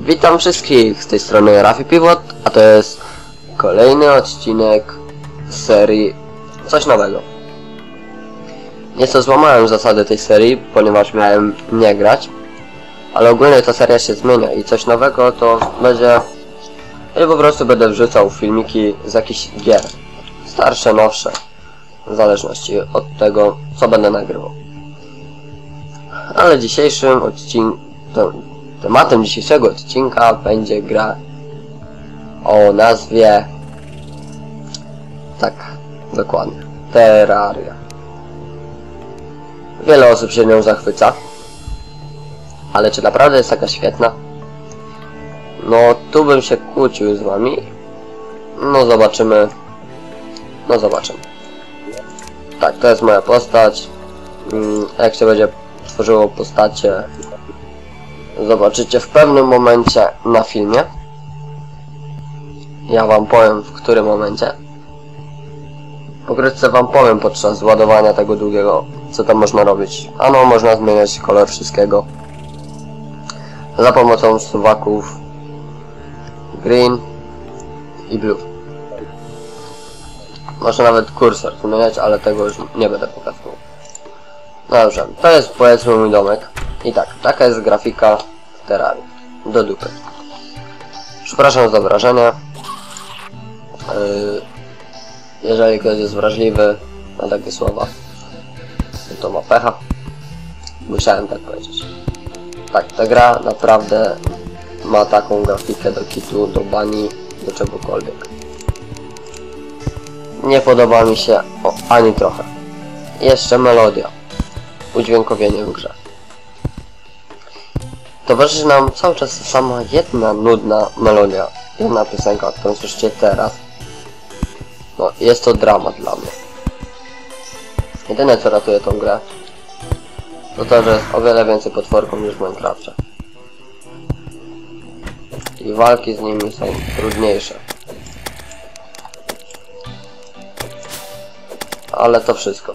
Witam wszystkich z tej strony Rafi Pivot, a to jest kolejny odcinek serii Coś Nowego. Nieco złamałem zasady tej serii, ponieważ miałem nie grać, ale ogólnie ta seria się zmienia i coś nowego to będzie... Ja po prostu będę wrzucał filmiki z jakichś gier. Starsze, nowsze. W zależności od tego, co będę nagrywał. Ale dzisiejszym odcinku... Tematem dzisiejszego odcinka będzie gra o nazwie... Tak, dokładnie. Terraria. Wiele osób się nią zachwyca. Ale czy naprawdę jest taka świetna? No, tu bym się kłócił z wami. No, zobaczymy. No, zobaczymy. Tak, to jest moja postać. Mm, Jak się będzie tworzyło postacie, zobaczycie w pewnym momencie na filmie. Ja wam powiem w którym momencie. Pokrótce wam powiem podczas ładowania tego długiego, co tam można robić. Ano, można zmieniać kolor wszystkiego. Za pomocą suwaków green i blue. Można nawet kursor zmieniać, ale tego już nie będę pokazywał. No dobrze, to jest powiedzmy mój domek. I tak, taka jest grafika w Terrarii. Do dupy. Przepraszam za wrażenia. Yy, jeżeli ktoś jest wrażliwy na takie słowa, to ma pecha. Musiałem tak powiedzieć. Tak, ta gra naprawdę ma taką grafikę do kitu, do bani, do czegokolwiek. Nie podoba mi się o, ani trochę. Jeszcze melodia. Udźwiękowienie w grze. Towarzyszy nam cały czas sama jedna nudna melodia. Jedna piosenka, którą słyszycie teraz. No, jest to dramat dla mnie. Jedyne co ratuje tą grę, to to, że jest o wiele więcej potworków niż w Minecrafcie. I walki z nimi są trudniejsze. Ale to wszystko.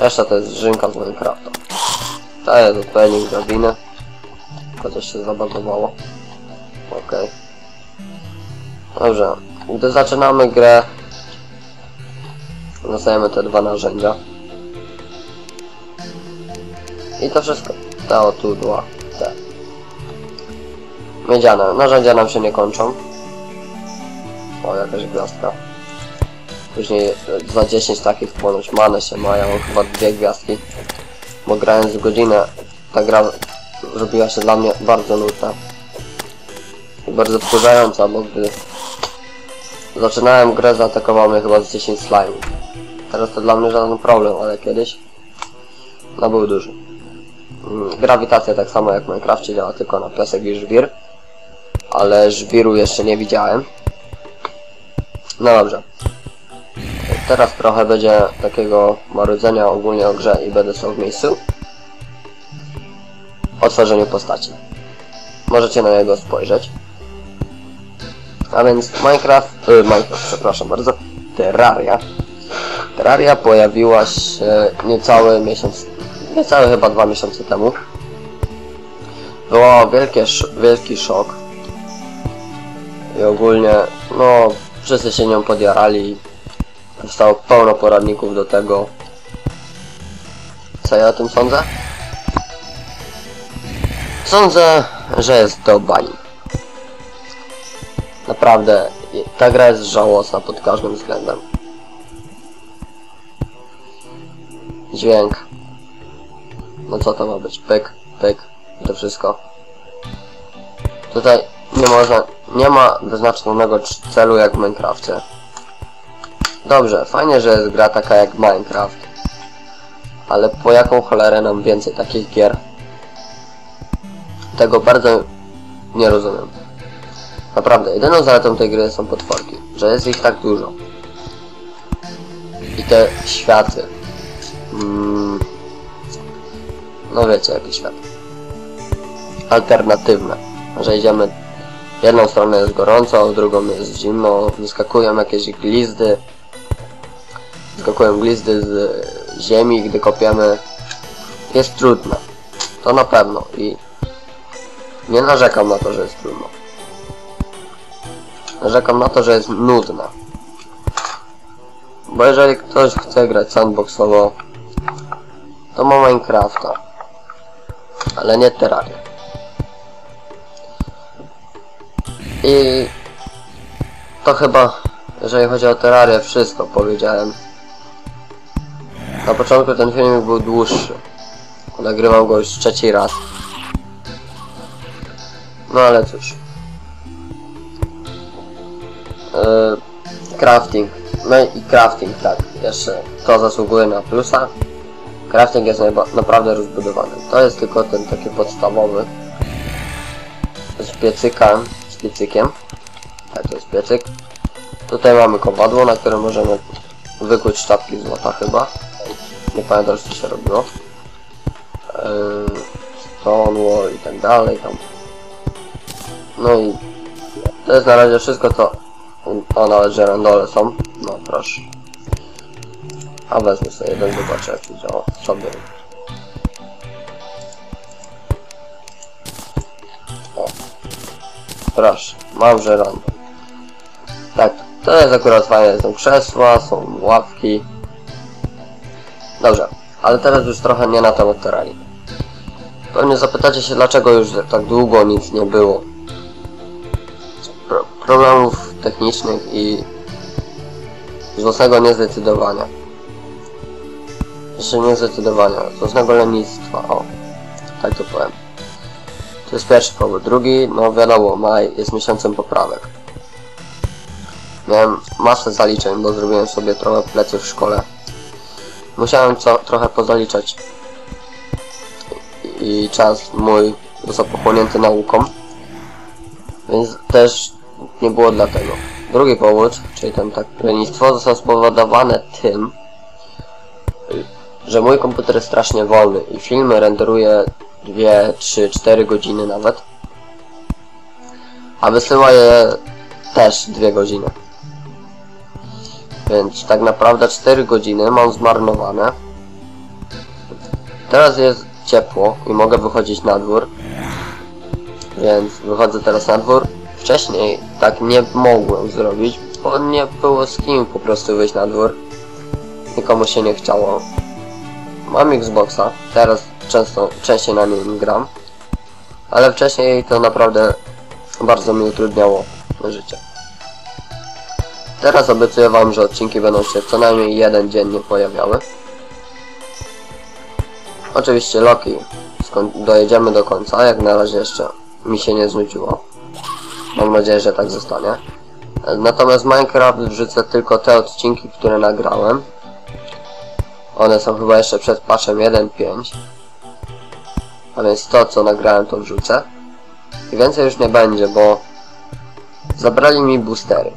Reszta to jest żynka z Minecrafta. To jest odpowiednik drabiny. Tylko coś się zabagowało. Okej. Dobrze. Gdy zaczynamy grę, dostajemy te dwa narzędzia. I to wszystko. Te o tu, dwa, te. Miedziane. Narzędzia nam się nie kończą. O, jakaś gwiazdka. Później e, za 10 takich ponoć manę się mają, chyba dwie gwiazdki. Bo grając godzinę, ta gra zrobiła się dla mnie bardzo nudna. I bardzo wkurzająca, bo gdy zaczynałem grę, zaatakował mnie chyba z 10 slime. Teraz to dla mnie żaden problem, ale kiedyś no był duży. Mm, Grawitacja tak samo jak w Minecrafcie działa tylko na piasek i żwir. Ale żwiru jeszcze nie widziałem. No dobrze. Teraz trochę będzie takiego marudzenia ogólnie o grze i będę są w miejscu. O tworzeniu postaci. Możecie na niego spojrzeć. A więc Minecraft, y, Minecraft, przepraszam bardzo, Terraria. Terraria pojawiła się niecały miesiąc, niecały chyba dwa miesiące temu. Było wielkie, wielki szok. I ogólnie, no, wszyscy się nią podjarali. Zostało pełno poradników do tego. Co ja o tym sądzę? Sądzę, że jest do bani. Naprawdę, ta gra jest żałosna pod każdym względem. Dźwięk. No co to ma być? Pyk, pyk to wszystko. Tutaj nie można, nie ma wyznaczonego celu jak w Minecrafcie. Dobrze, fajnie, że jest gra taka jak Minecraft. Ale po jaką cholerę nam więcej takich gier? Tego bardzo nie rozumiem. Naprawdę, jedyną zaletą tej gry są potworki, że jest ich tak dużo. I te światy. Mm, no wiecie, jakie światy. Alternatywne. Że idziemy jedną stronę jest gorąco, drugą jest zimno, wyskakują jakieś glizdy. Wyskakują glizdy z ziemi, gdy kopiemy. Jest trudne. To na pewno i nie narzekam na to, że jest trudno. Narzekam na to, że jest nudna. Bo jeżeli ktoś chce grać sandboxowo, to ma Minecrafta. Ale nie Terraria. I to chyba, jeżeli chodzi o Terrarię, wszystko powiedziałem. Na początku ten filmik był dłuższy. Nagrywam go już trzeci raz. No ale cóż. Yy, crafting. No i crafting, tak. Jeszcze to zasługuje na plusa. Crafting jest naprawdę rozbudowany. To jest tylko ten taki podstawowy. Z piecyka, z piecykiem. Tak, to jest piecyk. Tutaj mamy kowadło, na którym możemy wykuć sztabki złota chyba. Nie pamiętam, co się robiło. Yy, stone wall i tak dalej tam. No i to jest na razie wszystko, co... O, nawet żerandole są. No, proszę. A wezmę sobie jeden, zobaczę jak działa. Sobie. O. Proszę, mam żerandol. Tak, to jest akurat fajne. Są krzesła, są ławki. Dobrze, ale teraz już trochę nie na temat terrarii. Pewnie zapytacie się, dlaczego już tak długo nic nie było. Pro problemów technicznych i z własnego niezdecydowania. Jeszcze nie zdecydowania, z własnego lenistwa, o, tak to powiem. To jest pierwszy powód. Drugi, no wiadomo, maj jest miesiącem poprawek. Miałem masę zaliczeń, bo zrobiłem sobie trochę plecy w szkole. Musiałem co, trochę pozaliczać i czas mój został pochłonięty nauką, więc też nie było dlatego. Drugi powód, czyli ten tak lenistwo, zostało spowodowane tym, że mój komputer jest strasznie wolny i filmy renderuje 2, 3, 4 godziny nawet, a wysyła je też 2 godziny. Więc tak naprawdę 4 godziny mam zmarnowane. Teraz jest ciepło i mogę wychodzić na dwór. Więc wychodzę teraz na dwór. Wcześniej tak nie mogłem zrobić, bo nie było z kim po prostu wyjść na dwór. Nikomu się nie chciało. Mam Xboxa, teraz często, częściej na nim gram. Ale wcześniej to naprawdę bardzo mi utrudniało życie. Teraz obiecuję wam, że odcinki będą się co najmniej jeden dziennie pojawiały. Oczywiście Loki dojedziemy do końca, jak na razie jeszcze mi się nie znudziło. Mam nadzieję, że tak zostanie. Natomiast Minecraft wrzucę tylko te odcinki, które nagrałem. One są chyba jeszcze przed patchem 1.5. A więc to, co nagrałem, to wrzucę. I więcej już nie będzie, bo zabrali mi boostery.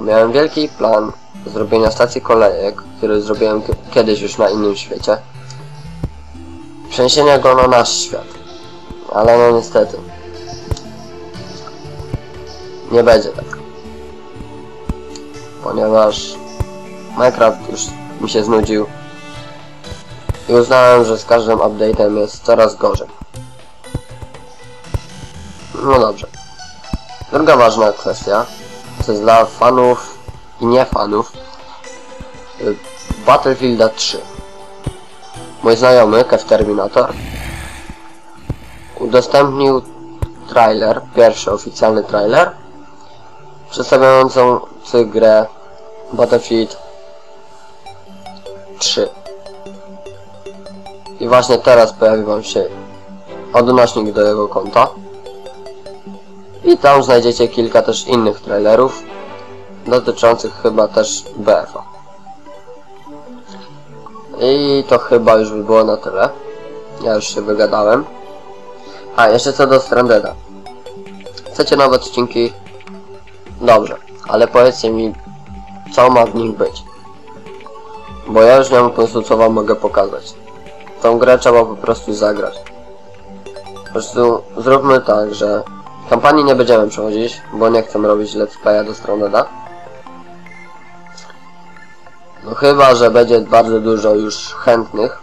Miałem wielki plan zrobienia stacji kolejek, który zrobiłem kiedyś już na innym świecie. Przeniesienia go na nasz świat. Ale no niestety. Nie będzie tak. Ponieważ Minecraft już mi się znudził. I uznałem, że z każdym update'em jest coraz gorzej. No dobrze. Druga ważna kwestia, jest dla fanów i nie fanów y, Battlefielda 3. Mój znajomy, Kev Terminator, udostępnił trailer, pierwszy oficjalny trailer, przedstawiający grę Battlefield 3. I właśnie teraz pojawi wam się odnośnik do jego konta. I tam znajdziecie kilka też innych trailerów, dotyczących chyba też BF-a. I to chyba już by było na tyle. Ja już się wygadałem. A, jeszcze co do Strandeda. Chcecie nowe odcinki? Dobrze, ale powiedzcie mi, co ma w nich być. Bo ja już nie mam pomysłu, co wam mogę pokazać. Tą grę trzeba po prostu zagrać. Po prostu zróbmy tak, że kampanii nie będziemy przechodzić, bo nie chcę robić let's playa do Strandeda. No chyba, że będzie bardzo dużo już chętnych.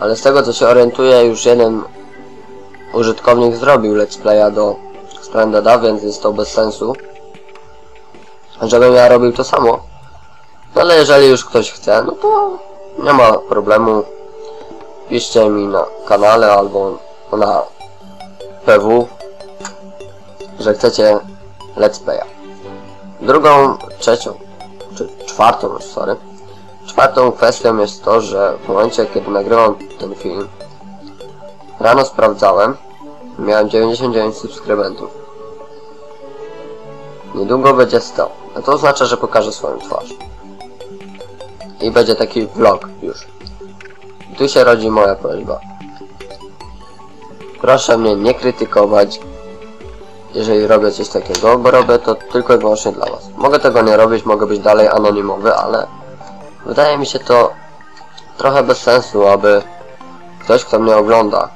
Ale z tego co się orientuję, już jeden użytkownik zrobił let's playa do Strandeda, więc jest to bez sensu. Żebym ja robił to samo. No ale jeżeli już ktoś chce, no to nie ma problemu. Piszcie mi na kanale albo na PW, że chcecie let's playa. Drugą, trzecią, czy czwartą już, sorry. Czwartą kwestią jest to, że w momencie, kiedy nagrywam ten film, rano sprawdzałem, miałem 99 subskrybentów. Niedługo będzie 100, a to oznacza, że pokażę swoją twarz. I będzie taki vlog już. Tu się rodzi moja prośba. Proszę mnie nie krytykować, jeżeli robię coś takiego, bo robię to tylko i wyłącznie dla was. Mogę tego nie robić, mogę być dalej anonimowy, ale wydaje mi się to trochę bez sensu, aby ktoś, kto mnie ogląda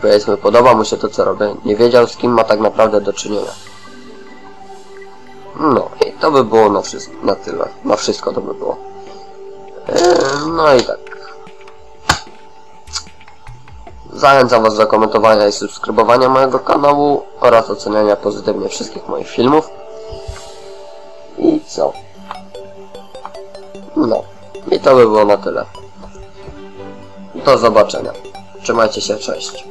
powiedzmy podoba mu się to, co robię, nie wiedział z kim ma tak naprawdę do czynienia. No i to by było na, na tyle. Na wszystko to by było. Eee, no i tak. Zachęcam Was do komentowania i subskrybowania mojego kanału oraz oceniania pozytywnie wszystkich moich filmów. I co? No. I to by było na tyle. Do zobaczenia. Trzymajcie się, cześć.